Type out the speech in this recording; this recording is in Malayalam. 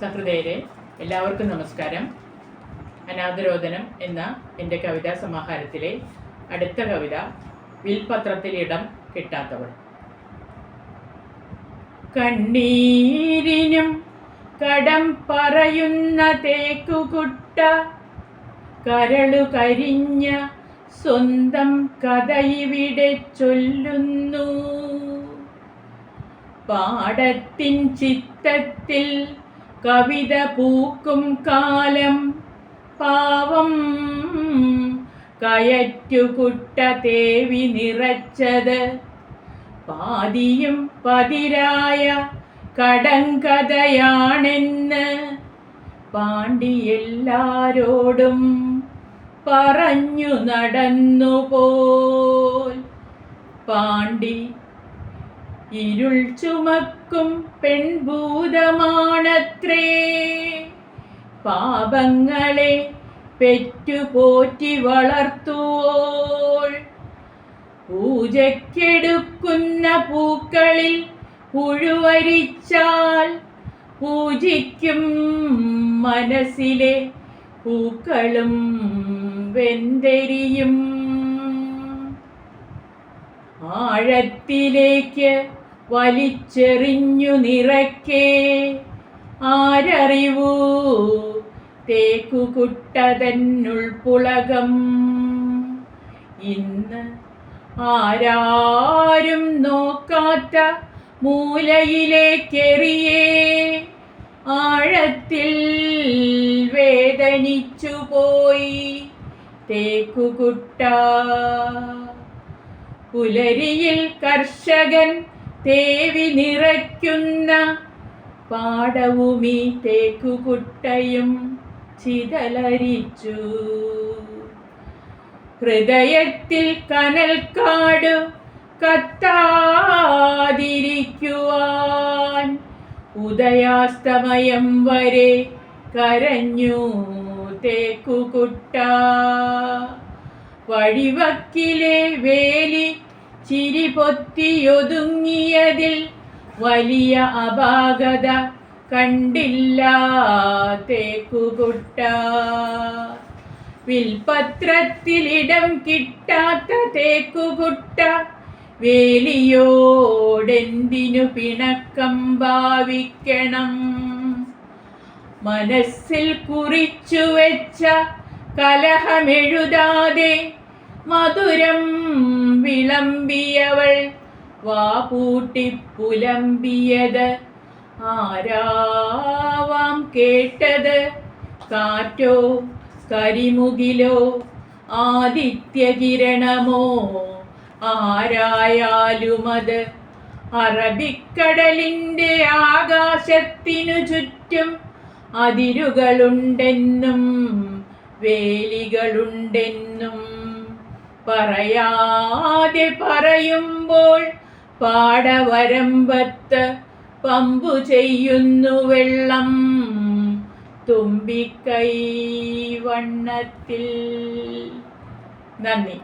സഹൃദയരെ എല്ലാവർക്കും നമസ്കാരം. അനാദരോദനം എന്ന എന്റെ കവിതാ സമാഹാരത്തിലെ അടുത്ത കവിത വിൽപത്രത്തിൽ ഇടം കിട്ടാത്തവൾ. കണ്ണീരിനും കടം പറയുന്ന തേക്കുകുട്ട കരളു കരിഞ്ഞ സ്വന്തം കഥയിവിടെ ചൊല്ലുന്നു. പാടത്തിൻ ചിത്തത്തിൽ കവിത പൂക്കും കാലം പാവം. കയറ്റുകുട്ട തേവി നിറച്ചത് പാതിയും പതിരായ കടങ്കഥയാണെന്ന് പാണ്ടി എല്ലാരോടും പറഞ്ഞു നടന്നുപോൽ. പാണ്ടി ഇരുൾ ചുമക്കും പെൺഭൂതമാണത്രേ. പാപങ്ങളെ പെറ്റുപോറ്റി വളർത്തുവോൾ. പൂജയ്ക്കെടുക്കുന്ന പൂക്കളിൽ പുഴുവരിച്ചാൽ പൂജിക്കും മനസ്സിലെ പൂക്കളും വെന്തെരിയും. ആഴത്തിലേക്ക് വലിച്ചെറിഞ്ഞു നിറക്കേ ആരറിവൂ തേക്കുകുട്ടതന്നുൾപ്പുളകം? ഇന്ന് ആരാരും നോക്കാത്ത മൂലയിലേക്കെറിയേ. ആഴത്തിൽ വേദനിച്ചുപോയി തേക്കുകുട്ട. പുലരിയിൽ കർഷകൻ തേവി നിറയ്ക്കുന്ന പാടവുമീ തേക്കുകുട്ടയും ചിതലരിച്ചു. ഹൃദയത്തിൽ കനൽ കനൽക്കാട് കത്താതിരിക്കുവാൻ ഉദയാസ്തമയം വരെ കരഞ്ഞു തേക്കുകുട്ട. വഴിവക്കിലെ വേലി ചിരി പൊത്തിയൊതുങ്ങിയതിൽ വലിയ അപാകത കണ്ടില്ല. തേക്കുകുട്ട. വിൽപത്രത്തിലിടം കിട്ടാത്ത തേക്കുകുട്ട വേലിയോടെന്തിനു പിണക്കം ഭാവിക്കണം? മനസ്സിൽ കുറിച്ചു വെച്ച കലഹമെഴുതാതെ മധുരം വിളമ്പിയവൾ വാപൂട്ടിപ്പുലമ്പിയത് ആരാവാം കേട്ടത്? കാറ്റോ കരിമുകിലോ? ആദിത്യകിരണമോ? ആരായാലുമത്? അറബിക്കടലിന്റെ ആകാശത്തിനു ചുറ്റും അതിരുകളുണ്ടെന്നും വേലികളുണ്ടെന്നും പറയാതെ പറയുമ്പോൾ പാടവരമ്പത്ത് പമ്പു ചെയ്യുന്നു വെള്ളം. തുമ്പിക്കൈ വണ്ണത്തിൽ. നന്ദി.